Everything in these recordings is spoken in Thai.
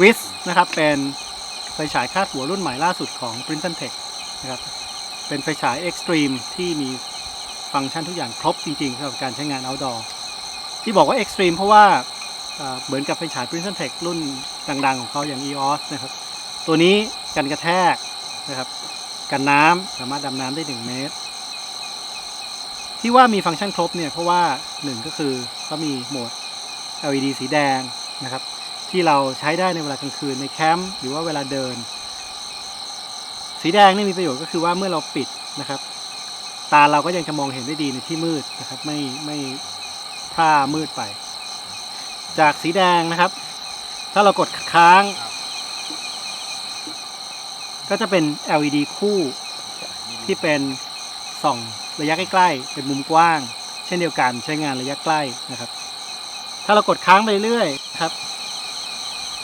วิสนะครับเป็นไฟฉายคาดหัวรุ่นใหม่ล่าสุดของ Princeton Tech นะครับเป็นไฟฉาย Extreme ที่มีฟังก์ชันทุกอย่างครบจริงๆสำหรับการใช้งาน outdoor ที่บอกว่า Extreme เพราะว่าเหมือนกับไฟฉาย Princeton Tech รุ่นดังๆ ของเขาอย่าง EOS นะครับตัวนี้กันกระแทกนะครับกันน้ำสามารถดำน้ำได้ 1 เมตร ที่ว่ามีฟังก์ชันครบเนี่ยเพราะว่าหนึ่งก็คือเขามีโหมด LED สีแดงนะครับ ที่เราใช้ได้ในเวลากลางคืนในแคมป์หรือว่าเวลาเดิน สีแดงนี่มีประโยชน์ก็คือว่าเมื่อเราปิดนะครับ ตาเราก็ยังจะมองเห็นได้ดีในที่มืดนะครับ ไม่ไม่พร่ามืดไป จากสีแดงนะครับ ถ้าเรากดค้าง ก็จะเป็น LED คู่ที่เป็นส่องระยะใกล้ๆ เป็นมุมกว้าง เช่นเดียวกันใช้งานระยะใกล้นะครับ ถ้าเรากดค้างไปเรื่อยๆครับ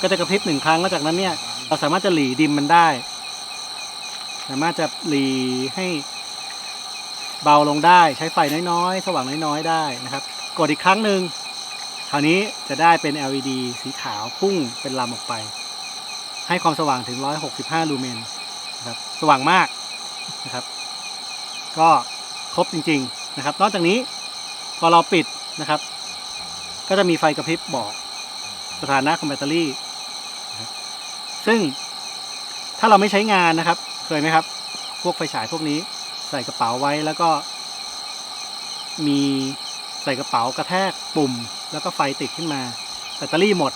ก็จะกระพริบหนึ่งครั้งแล้วจากนั้นเนี่ยเราสามารถจะหลีดิมมันได้ สามารถจะหลีให้เบาลงได้ใช้ไฟน้อยๆ สว่างน้อยๆ ได้นะครับ กดอีกครั้งหนึ่งคราวนี้จะได้เป็น LED สีขาวพุ่งเป็นลำออกไป ให้ความสว่างถึง 165 ลูเมนนะครับสว่างมากนะครับ ก็ครบจริง ๆนะครับ นอกจากนี้พอเราปิดนะครับ ก็จะมีไฟกระพริบบอกสถานะของแบตเตอรี่ ซึ่งถ้าเราไม่ใช้งานนะครับ เคยไหมครับ พวกไฟฉายพวกนี้ใส่กระเป๋าไว้แล้วก็ มีใส่กระเป๋ากระแทกปุ่ม แล้วก็ไฟติดขึ้นมา แบตเตอรี่หมด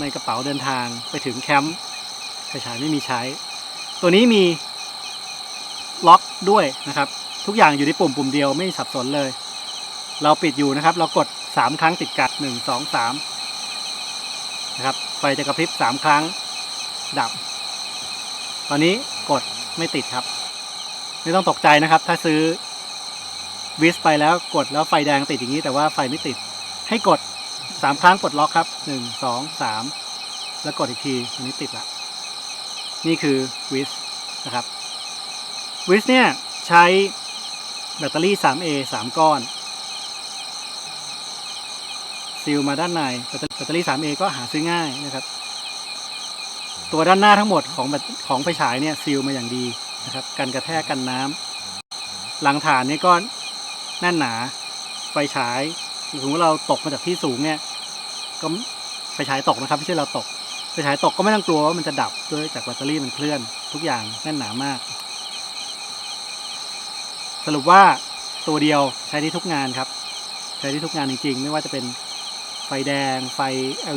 ในกระเป๋าเดินทางไปถึงแคมป์ไฟฉายไม่มีใช้ ตัวนี้มีล็อกด้วยนะครับ ทุกอย่างอยู่ในปุ่มปุ่มเดียวไม่สับสนเลย เราปิดอยู่นะครับ เรากดสามครั้งติดกัดหนึ่งสองสามนะครับไฟจะกระพริบสามครั้ง ดับ ตอนนี้กดไม่ติดครับ ไม่ต้องตกใจนะครับ ถ้าซื้อวิสไปแล้วกดแล้วไฟแดงติดอย่างนี้ แต่ว่าไฟไม่ติด ให้กดสามครั้งกดล็อกครับหนึ่งสองสามแล้วกดอีกทีอันนี้ติดละ นี่คือวิสนะครับวิสเนี่ยใช้แบตเตอรี่ 3A 3 ก้อนซีลมาด้านในแบตเตอแบตเตอรี่ 3A ก็หาซื้อง่ายนะครับ ตัวด้านหน้าทั้งหมดของของไฟฉายเนี่ยซีลมาอย่างดีนะครับกันกระแทกกันน้ำหลังฐานนี่ก็แน่นหนาไฟฉายสมมติเราตกมาจากที่สูงเนี่ยก็ไฟฉายตกนะครับไม่ใช่เราตกไฟฉายตกก็ไม่ต้องกลัวว่ามันจะดับด้วยจากแบตเตอรี่มันเคลื่อน ทุกอย่างแน่นหนามาก สรุปว่าตัวเดียวใช้ได้ทุกงานครับ ใช้ได้ทุกงานจริงๆ ไม่ว่าจะเป็นไฟแดง ไฟ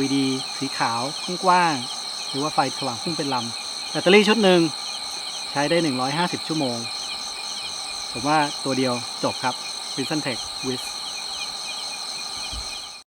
LED สีขาวกว้างๆ หรือว่าไฟสว่างซึ่งเป็นลำแบตเตอรี่ชุดหนึ่งใช้ได้ 150 ชั่วโมง ผมว่าตัวเดียวจบครับ Vision Tech with